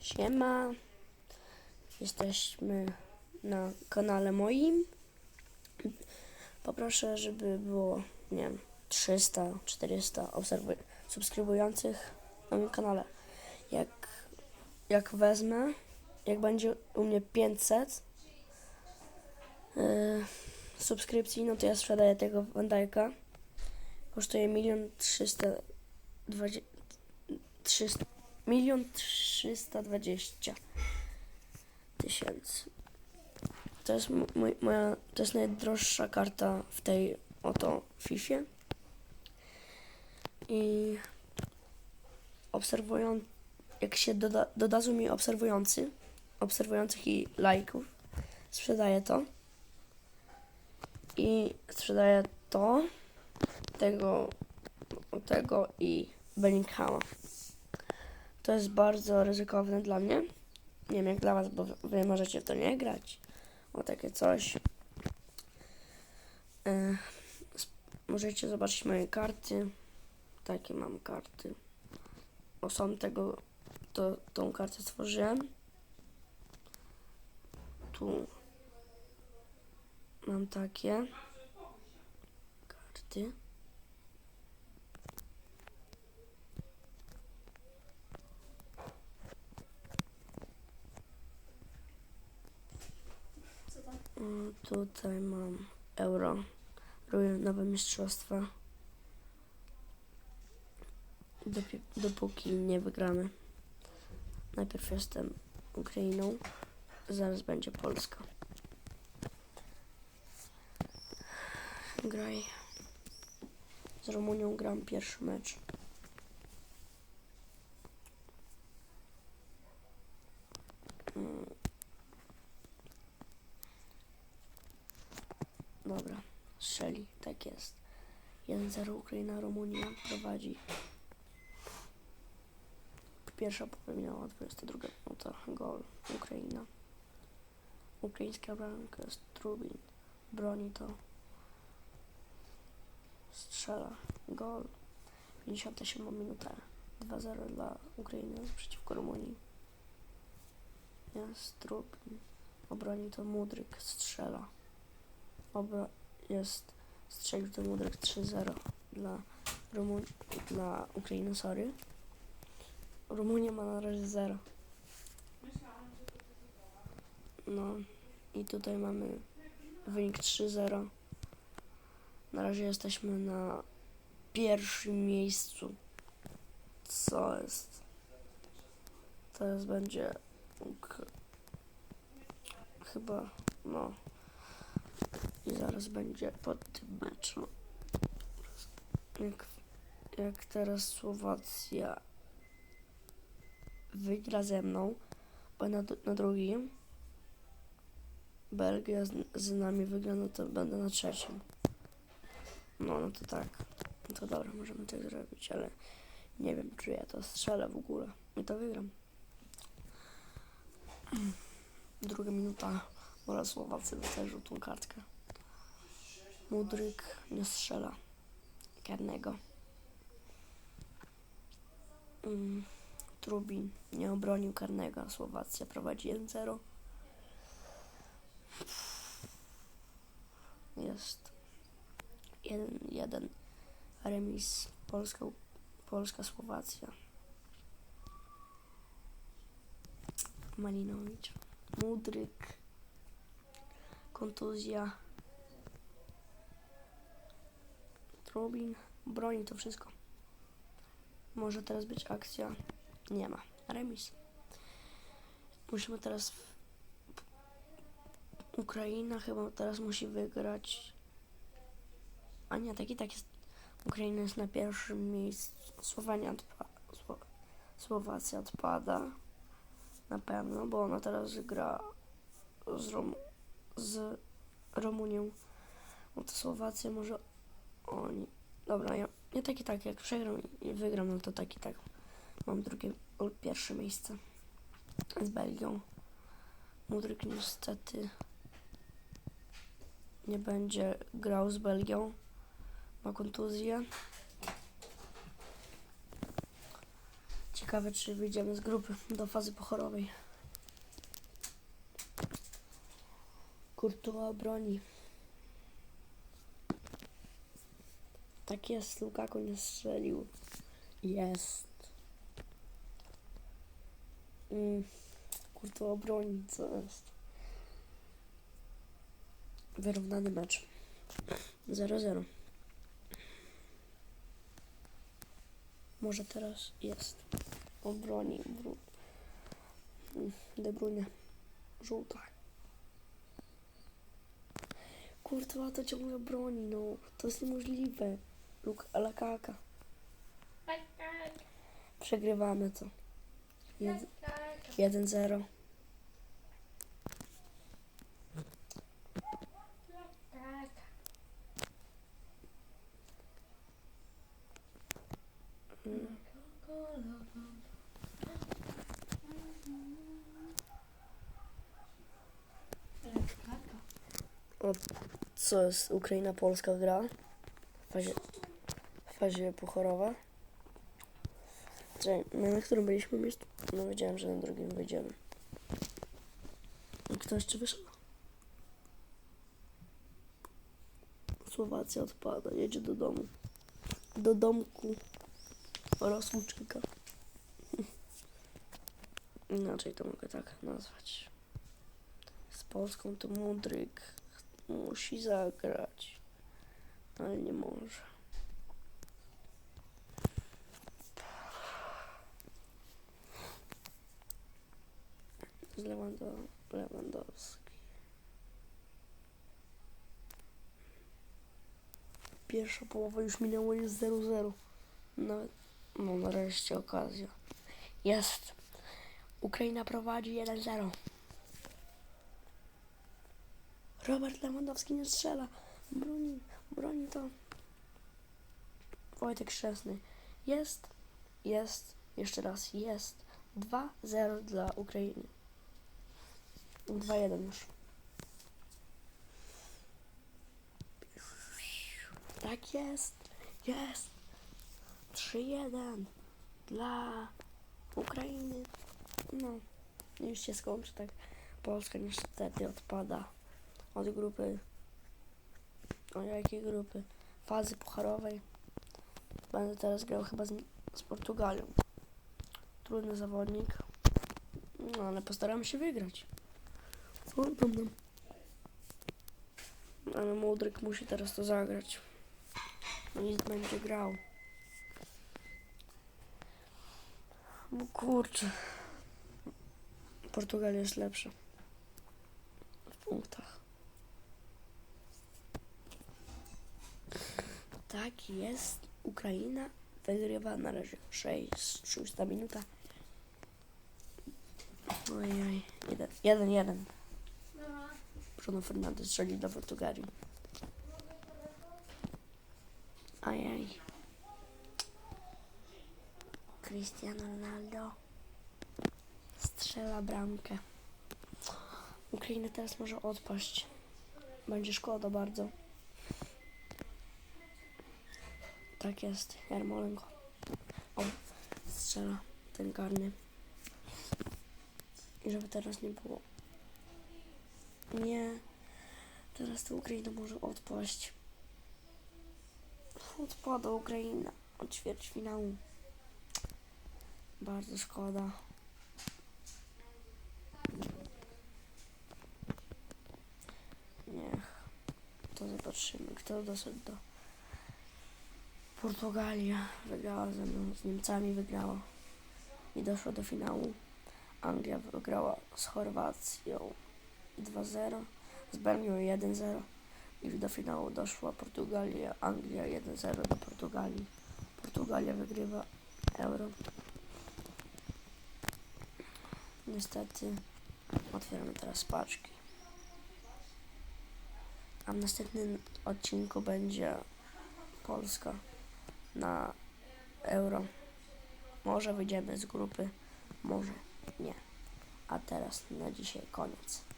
Siema. Jesteśmy na kanale moim. Poproszę, żeby było, nie wiem, 300, 400 obserwu- subskrybujących na moim kanale. Jak, jak wezmę, jak będzie u mnie 500 yy, subskrypcji, no to ja sprzedaję tego Wandajka. Kosztuje milion trzysta dwadzieścia trzysta milion trzysta dwadzieścia tysięcy. To jest moja, to jest najdroższa karta w tej oto Fifie. I obserwują, jak się doda, dodadzą mi obserwujący, obserwujących i lajków, sprzedaję to. I sprzedaję to, tego, tego i Bellinghama. To jest bardzo ryzykowne dla mnie. Nie wiem jak dla was, bo wy możecie w to nie grać. O takie coś. E, możecie zobaczyć moje karty. Takie mam karty. O są tego, to, tą kartę stworzyłem. Tu mam takie karty. Tutaj mam euro. Nowe mistrzostwa. Dopóki nie wygramy. Najpierw jestem Ukrainą, zaraz będzie Polska. Graj. Z Rumunią gram pierwszy mecz. Mm. Dobra, strzeli, tak jest. 1-0 Ukraina, Rumunia prowadzi. Pierwsza popełniała 22 minuta, gol Ukraina. Ukraińska bramka jest Trubin, broni to. Strzela, gol. 57 minuta, 2-0 dla Ukrainy przeciwko Rumunii. Jest Trubin, obroni to Mudryk, strzela. Obra jest strzelił to Mudryk 3-0 dla Rumun dla Ukrainy, sorry. Rumunia ma na razie 0. No i tutaj mamy wynik 3-0. Na razie jesteśmy na pierwszym miejscu. Co jest? Teraz będzie chyba no zaraz będzie po tym meczu. Jak, jak teraz Słowacja wygra ze mną, bo na, na drugim Belgia z, z nami wygra, no to będę na trzecim. No, no to tak. No to dobra, możemy tak zrobić, ale nie wiem, czy ja to strzelę w ogóle. I to wygram. Druga minuta. Wolę Słowacy dostać żółtą kartkę. Mudryk nie strzela karnego. Mm, Trubin nie obronił karnego. Słowacja prowadzi 1-0. Jest 1-1 remis Polska, Polska Słowacja. Malinowicz. Mudryk. Kontuzja. Trubin. Broni to wszystko. Może teraz być akcja. Nie ma. Remis. Musimy teraz. w- Ukraina chyba teraz musi wygrać. A nie, tak i tak jest. Ukraina jest na pierwszym miejscu. Słowania odpa- Sło- Słowacja odpada. Na pewno, bo ona teraz gra z, Rom- z Rumunią. No to Słowacja może oni. Dobra, ja, ja tak i tak, jak przegram i wygram, no to tak i tak. Mam drugie, pierwsze miejsce z Belgią. Mudryk niestety nie będzie grał z Belgią. Ma kontuzję. Ciekawe, czy wyjdziemy z grupy do fazy pochorowej. Kurtuła broni. Tak jest, Lukaku nie strzelił. Jest. Mm. Kurtuła broni, co jest? Wyrównany mecz. 0-0. Może teraz jest. Obroni. Mm, De Bruyne. Żółta. Kurwa, to ciągle broni, no. To jest niemożliwe. Luk Alakaka. Przegrywamy to. Jed 1-0. Mm. Co jest? Ukraina, Polska gra w fazie, w fazie pochorowa. Czekaj, my na którym byliśmy miejscu? No wiedziałem, że na drugim wyjdziemy. Kto jeszcze wyszedł? Słowacja odpada, jedzie do domu. Do domku oraz uczynka. Inaczej to mogę tak nazwać. Z Polską to Mudryk musi zagrać, ale nie może. Z Lewando, Lewandowski. Pierwsza połowa już minęło, jest 0-0. Nawet, no nareszcie okazja. Jest. Ukraina prowadzi 1-0. Robert Lewandowski nie strzela. Broni, broni to. Wojtek Szczesny. Jest, jest, jeszcze raz, jest. 2-0 dla Ukrainy. 2-1 już. Tak jest, jest. 3-1 dla Ukrainy. No, już się skończy tak. Polska niestety odpada od grupy. O jakiej grupy? Fazy pucharowej. Będę teraz grał chyba z, z Portugalią. Trudny zawodnik. No ale postaramy się wygrać. Co tam nam? Ale Mudryk musi teraz to zagrać. No Nic będzie grał. No kurczę. Portugalia jest lepsza. W punktach. Tak jest. Ukraina wygrywa na razie 6, 6 minuta. Ojej, 1, 1. Bruno Fernandes strzeli dla Portugalii. Ajaj. Cristiano Ronaldo strzela bramkę. Ukraina teraz może odpaść. Będzie szkoda bardzo. Tak jest, Jarmolenko. O, strzela ten karny. I żeby teraz nie było. Nie. Teraz to Ukraina może odpaść. Odpada Ukraina od ćwierćfinału. Bardzo szkoda. Niech. To zobaczymy, kto doszedł do Portugalia. Wygrała ze mną, z Niemcami wygrała. I doszła do finału. Anglia wygrała z Chorwacją 2-0, z Belgią 1-0 i do finału doszła Portugalia, Anglia 1-0 do Portugalii. Portugalia wygrywa Euro. Niestety otwieramy teraz paczki. A w następnym odcinku będzie Polska na Euro. Może wyjdziemy z grupy, może nie. A teraz na dzisiaj koniec.